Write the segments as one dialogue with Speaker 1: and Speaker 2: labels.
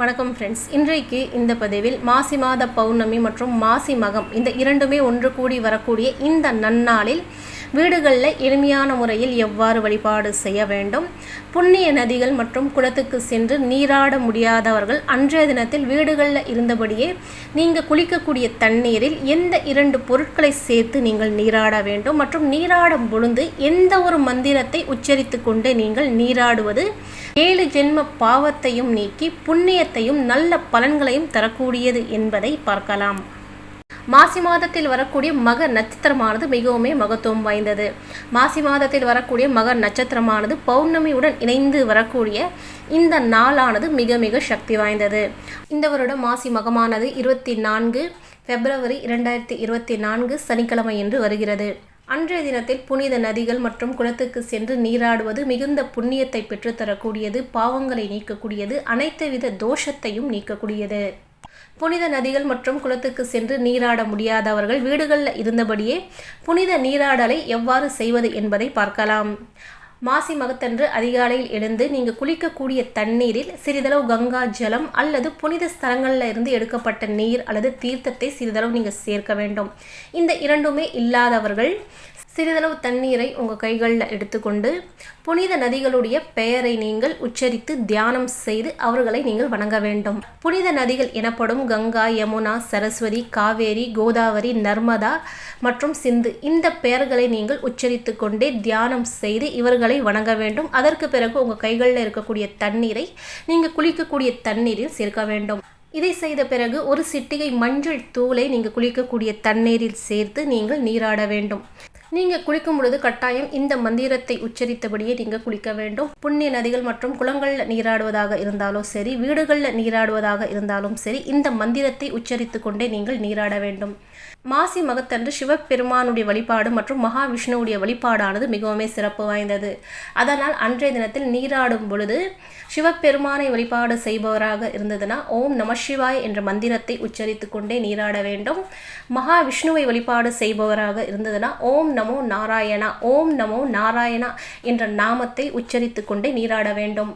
Speaker 1: வணக்கம் ஃப்ரெண்ட்ஸ் இன்றைக்கு இந்த பதிவில் மாசி மாத பௌர்ணமி மற்றும் மாசி மகம் இந்த இரண்டுமே ஒன்று கூடி வரக்கூடிய இந்த நன்னாளில் வீடுகளில் எளிமையான முறையில் எவ்வாறு வழிபாடு செய்ய வேண்டும்? புண்ணிய நதிகள் மற்றும் குளத்துக்கு சென்று நீராட முடியாதவர்கள் அன்றைய தினத்தில் வீடுகளில் இருந்தபடியே நீங்கள் குளிக்கக்கூடிய தண்ணீரில் எந்த இரண்டு பொருட்களை சேர்த்து நீங்கள் நீராட வேண்டும்? மற்றும் நீராடும் பொழுது எந்த ஒரு மந்திரத்தை உச்சரித்து கொண்டு நீங்கள் நீராடுவது? ஏழு ஜென்ம பாவத்தையும் நீக்கி புண்ணிய புண்ணியத்தையும் நல்ல பலன்களையும் தரக்கூடியது என்பதை பார்க்கலாம். மாசி மாதத்தில் வரக்கூடிய மக நட்சத்திரமானது மிகவுமே மகத்துவம் வாய்ந்தது. மாசி மாதத்தில் வரக்கூடிய மக நட்சத்திரமானது பௌர்ணமியுடன் இணைந்து வரக்கூடிய இந்த நாளானது மிக மிக சக்தி வாய்ந்தது. இந்த வருடம் மாசி மகமானது இருபத்தி நான்கு பிப்ரவரி இரண்டாயிரத்தி இருபத்தி நான்கு சனிக்கிழமை என்று வருகிறது. அன்றைய தினத்தில் புனித நதிகள் மற்றும் குளத்துக்கு சென்று நீராடுவது மிகுந்த புண்ணியத்தை பெற்றுத்தரக்கூடியது பாவங்களை நீக்கக்கூடியது அனைத்து வித தோஷத்தையும் நீக்கக்கூடியது. புனித நதிகள் மற்றும் குளத்துக்கு சென்று நீராட முடியாதவர்கள் வீடுகளில் இருந்தபடியே புனித நீராடலை எவ்வாறு செய்வது என்பதை பார்க்கலாம். மாசி மகத்தன்று அதிகாலையில் எழுந்து நீங்கள் குளிக்கக்கூடிய தண்ணீரில் சிறிதளவு கங்கா ஜலம் அல்லது புனித ஸ்தலங்களில் இருந்து எடுக்கப்பட்ட நீர் அல்லது தீர்த்தத்தை சிறிதளவு நீங்கள் சேர்க்க வேண்டும். இந்த இரண்டுமே இல்லாதவர்கள் சிறிதளவு தண்ணீரை உங்கள் கைகளில் எடுத்துக்கொண்டு புனித நதிகளுடைய பெயரை நீங்கள் உச்சரித்து தியானம் செய்து அவர்களை நீங்கள் வணங்க வேண்டும். புனித நதிகள் எனப்படும் கங்கா யமுனா சரஸ்வதி காவேரி கோதாவரி நர்மதா மற்றும் சிந்து இந்த பெயர்களை நீங்கள் உச்சரித்து கொண்டே தியானம் செய்து இவர்களை வணங்க வேண்டும். அதற்கு பிறகு உங்கள் கைகளில் இருக்கக்கூடிய தண்ணீரை நீங்கள் குளிக்கக்கூடிய தண்ணீரில் சேர்க்க வேண்டும். இதை செய்த பிறகு ஒரு சிட்டிகை மஞ்சள் தூளை நீங்கள் குளிக்கக்கூடிய தண்ணீரில் சேர்த்து நீங்கள் நீராட வேண்டும். நீங்கள் குளிக்கும் பொழுது கட்டாயம் இந்த மந்திரத்தை உச்சரித்தபடியே நீங்கள் குளிக்க வேண்டும். புண்ணிய நதிகள் மற்றும் குளங்களில் நீராடுவதாக இருந்தாலும் சரி வீடுகளில் நீராடுவதாக இருந்தாலும் சரி இந்த மந்திரத்தை உச்சரித்து கொண்டே நீங்கள் நீராட வேண்டும். மாசி மகத்தன்று சிவபெருமானுடைய வழிபாடு மற்றும் மகாவிஷ்ணுவுடைய வழிபாடானது மிகவும் சிறப்பு வாய்ந்தது. அதனால் அன்றைய தினத்தில் நீராடும் பொழுது சிவபெருமானை வழிபாடு செய்பவராக இருந்ததுன்னா ஓம் நம சிவாய் என்ற மந்திரத்தை உச்சரித்து கொண்டே நீராட வேண்டும். மகாவிஷ்ணுவை வழிபாடு செய்பவராக இருந்ததுன்னா ஓம் நமோ நாராயணா ஓம் நமோ நாராயணா என்ற நாமத்தை உச்சரித்து கொண்டே நீராட வேண்டும்.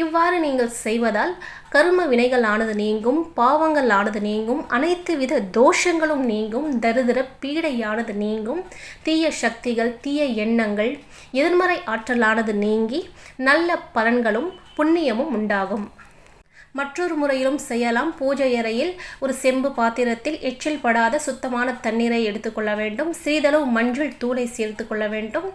Speaker 1: இவ்வாறு நீங்கள் செய்வதால் கர்ம வினைகள் ஆனது நீங்கும் பாவங்கள் ஆனது நீங்கும் அனைத்து வித தோஷங்களும் நீங்கும் தரிதிர பீடையானது நீங்கும் தீய சக்திகள் தீய எண்ணங்கள் எதிர்மறை ஆற்றலானது நீங்கி நல்ல பலன்களும் புண்ணியமும் உண்டாகும். மற்றொரு முறையிலும் செய்யலாம். பூஜை அறையில் ஒரு செம்பு பாத்திரத்தில் எச்சில் படாத சுத்தமான தண்ணீரை எடுத்துக்கொள்ள வேண்டும். சிறிதளவு மஞ்சள் தூளை சேர்த்து கொள்ள வேண்டும்.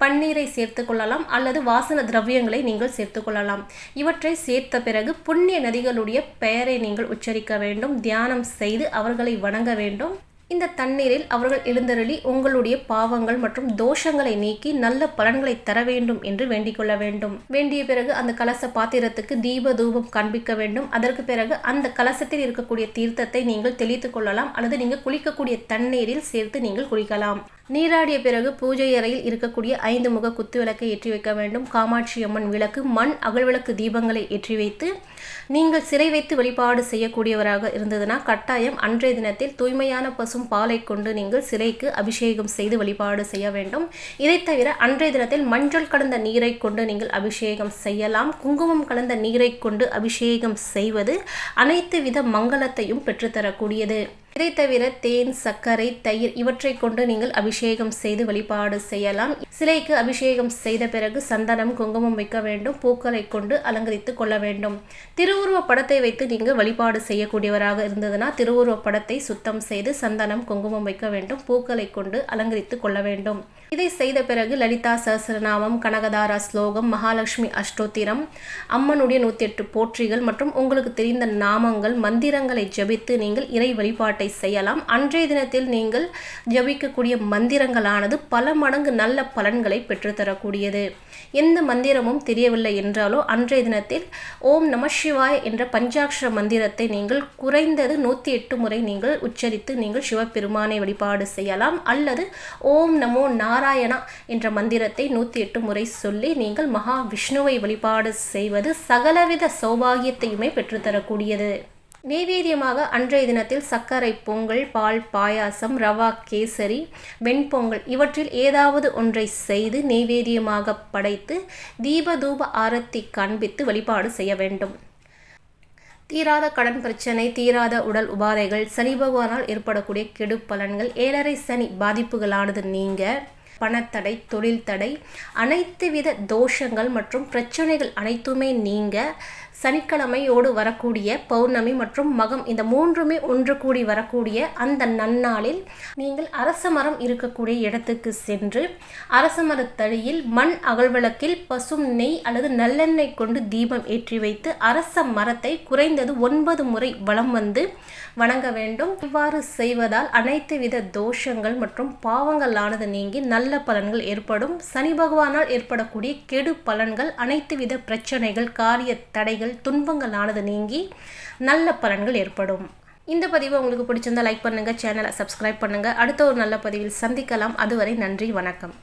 Speaker 1: பன்னீரை சேர்த்து கொள்ளலாம். அல்லது வாசன திரவியங்களை நீங்கள் சேர்த்து கொள்ளலாம். இவற்றை சேர்த்த பிறகு புண்ணிய நதிகளுடைய பெயரை நீங்கள் உச்சரிக்க வேண்டும். தியானம் செய்து அவர்களை வணங்க வேண்டும். இந்த தண்ணீரில் அவர்கள் எழுந்தருளி உங்களுடைய பாவங்கள் மற்றும் தோஷங்களை நீக்கி நல்ல பலன்களை தர வேண்டும் என்று வேண்டிக் கொள்ள வேண்டும். வேண்டிய பிறகு அந்த கலச பாத்திரத்துக்கு தீப தூபம் காண்பிக்க வேண்டும். அதற்கு பிறகு அந்த கலசத்தில் இருக்கக்கூடிய தீர்த்தத்தை நீங்கள் தெளித்து கொள்ளலாம். அல்லது நீங்கள் குளிக்கக்கூடிய தண்ணீரில் சேர்த்து நீங்கள் குளிக்கலாம். நீராடிய பிறகு பூஜை அறையில் இருக்கக்கூடிய ஐந்து முக குத்து விளக்கை ஏற்றி வைக்க வேண்டும். காமாட்சி அம்மன் விளக்கு மண் அகழ்விளக்கு தீபங்களை ஏற்றி வைத்து நீங்கள் சிறை வைத்து வழிபாடு செய்யக்கூடியவராக இருந்ததுன்னா கட்டாயம் அன்றைய தினத்தில் தூய்மையான பசும் பாலை கொண்டு நீங்கள் சிறைக்கு அபிஷேகம் செய்து வழிபாடு செய்ய வேண்டும். இதை தவிர அன்றைய தினத்தில் மஞ்சள் கலந்த நீரை கொண்டு நீங்கள் அபிஷேகம் செய்யலாம். குங்குமம் கலந்த நீரை கொண்டு அபிஷேகம் செய்வது அனைத்து வித மங்களத்தையும் பெற்றுத்தரக்கூடியது. இதை தவிர தேன் சர்க்கரை தயிர் இவற்றை கொண்டு நீங்கள் அபிஷேகம் செய்து வழிபாடு செய்யலாம். சிலைக்கு அபிஷேகம் செய்த பிறகு சந்தனம் குங்குமம் வைக்க வேண்டும் பூக்களை கொண்டு அலங்கரித்து கொள்ள வேண்டும். திருவுருவ படத்தை வைத்து நீங்கள் வழிபாடு செய்யக்கூடியவராக இருந்ததுன்னா திருவுருவ படத்தை சுத்தம் செய்து சந்தனம் குங்குமம் வைக்க வேண்டும் பூக்களை கொண்டு அலங்கரித்து கொள்ள வேண்டும். இதை செய்த பிறகு லலிதா சஹசிரநாமம் கனகதாரா ஸ்லோகம் மகாலட்சுமி அஷ்டோத்திரம் அம்மனுடைய நூற்றி எட்டு போற்றிகள் மற்றும் உங்களுக்கு தெரிந்த நாமங்கள் மந்திரங்களை ஜபித்து நீங்கள் இறை வழிபாட்டை செய்யலாம். அன்றைய தினத்தில் நீங்கள் ஜபிக்கக்கூடிய மந்திரங்களானது பல மடங்கு நல்ல பல பலன்களை பெற்றுத்தரக்கூடியது. எந்த மந்திரமும் தெரியவில்லை என்றாலோ அன்றைய தினத்தில் ஓம் நம சிவாய் என்ற பஞ்சாட்சர மந்திரத்தை நீங்கள் குறைந்தது நூற்றி எட்டு முறை நீங்கள் உச்சரித்து நீங்கள் சிவபெருமானை வழிபாடு செய்யலாம். அல்லது ஓம் நமோ நாராயணா என்ற மந்திரத்தை நூற்றி எட்டு முறை சொல்லி நீங்கள் மகா விஷ்ணுவை வழிபாடு செய்வது சகலவித சௌபாகியத்தையுமே பெற்றுத்தரக்கூடியது. நெய்வேதியமாக அன்றைய தினத்தில் சர்க்கரை பொங்கல் பால் பாயாசம் ரவா கேசரி வெண்பொங்கல் இவற்றில் ஏதாவது ஒன்றை செய்து நெய்வேதியமாக படைத்து தீப தூப ஆரத்தி காண்பித்து வழிபாடு செய்ய வேண்டும். தீராத கடன் பிரச்சனை தீராத உடல் உபாதைகள் சனி பகவானால் ஏற்படக்கூடிய கெடு பலன்கள் ஏழரை சனி பாதிப்புகளானது நீங்க பணத்தடை தொழில் தடை அனைத்து வித தோஷங்கள் மற்றும் பிரச்சனைகள் அனைத்துமே நீங்க சனிக்கிழமையோடு வரக்கூடிய பௌர்ணமி மற்றும் மகம் இந்த மூன்றுமே ஒன்று கூடி வரக்கூடிய அந்த நன்னாளில் நீங்கள் அரச மரம் இருக்கக்கூடிய இடத்துக்கு சென்று அரச மரத்தடியில் மண் அகழ்விளக்கில் பசும் நெய் அல்லது நல்லெண்ணெய் கொண்டு தீபம் ஏற்றி வைத்து அரச மரத்தை குறைந்தது ஒன்பது முறை வலம் வந்து வணங்க வேண்டும். இவ்வாறு செய்வதால் அனைத்து வித தோஷங்கள் மற்றும் பாவங்களானது நீங்கி நல்ல நல்ல பலன்கள் ஏற்படும். சனி பகவானால் ஏற்படக்கூடிய கெடு பலன்கள் அனைத்து வித பிரச்சனைகள் காரிய தடைகள் துன்பங்களானது நீங்கி நல்ல பலன்கள் ஏற்படும். இந்த பதிவு உங்களுக்கு பிடிச்சிருந்தா லைக் பண்ணுங்கள் சேனலை சப்ஸ்கிரைப் பண்ணுங்கள் அடுத்த ஒரு நல்ல பதிவில் சந்திக்கலாம். அதுவரை நன்றி வணக்கம்.